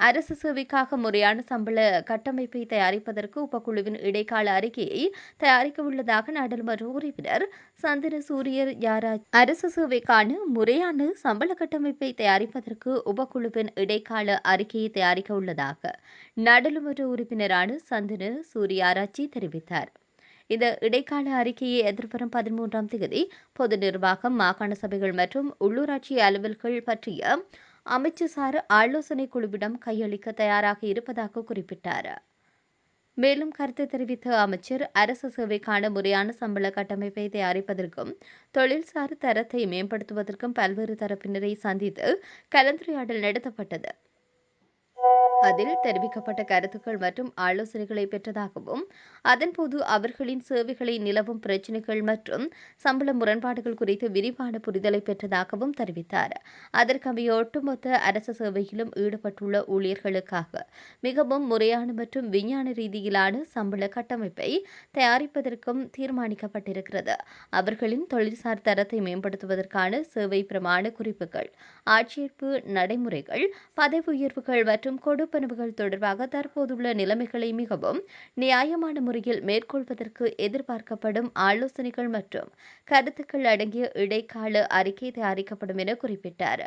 அரசு சேவைக்காக முறையான சம்பள கட்டமைப்பை தயாரிப்பதற்கு உபக்குழுவின் இடைக்கால அறிக்கையை தயாரிக்க உள்ளதாக நாடாளுமன்ற உறுப்பினர் சந்திர சூரியர் யாராஜ் அரசு சேவைக்கான முறையான சம்பள கட்டமைப்பை தயாரிப்பதற்கு உபக்குழுவின் இடைக்கால அறிக்கையை தயாரிக்க உள்ளதாக நாடாளுமன்ற உறுப்பினரான சந்திர சூரியாராச்சி தெரிவித்தார். இந்த இடைக்கால அறிக்கையை எதிர்வரும் பதிமூன்றாம் தேதி பொது நிர்வாகம் மாகாண சபைகள் மற்றும் உள்ளூராட்சி அலுவல்கள் பற்றிய அமைச்சுசார் ஆலோசனை குழுவிடம் கையளிக்க தயாராக இருப்பதாக குறிப்பிட்டார். மேலும் கருத்து தெரிவித்த அமைச்சர் அரசு சேவைக்கான முறையான சம்பள கட்டமைப்பை தயாரிப்பதற்கும் தொழில்சார் தரத்தை மேம்படுத்துவதற்கும் பல்வேறு தரப்பினரை சந்தித்து கலந்துரையாடல் நடத்தப்பட்டது. அதில் தெரிவிக்கப்பட்ட கருத்துக்கள் மற்றும் ஆலோசனைகளை பெற்றதாகவும் அதன்போது அவர்களின் சேவைகளை நிலவும் பிரச்சினைகள் மற்றும் சம்பள முரண்பாடுகள் குறித்து விரிவான புரிதலை பெற்றதாகவும் தெரிவித்தார். அதற்கமைய ஒட்டுமொத்த அரச சேவையிலும் ஈடுபட்டுள்ள ஊழியர்களுக்காக மிகவும் முறையான மற்றும் விஞ்ஞான ரீதியிலான சம்பள கட்டமைப்பை தயாரிப்பதற்கும் தீர்மானிக்கப்பட்டிருக்கிறது. அவர்களின் தொழில்சார் தரத்தை மேம்படுத்துவதற்கான சேவை பிரமாண குறிப்புகள் ஆட்சேர்ப்பு நடைமுறைகள் பதவி உயர்வுகள் மற்றும் கொடுப்பனவுகள் தொடர்பாக தற்போதுள்ள நிலைமைகளை மிகவும் நியாயமான முறையில் மேற்கொள்வதற்கு எதிர்பார்க்கப்படும் ஆலோசனைகள் மற்றும் கருத்துக்கள் அடங்கிய இடைக்கால அறிக்கை தயாரிக்கப்படும் என குறிப்பிட்டார்.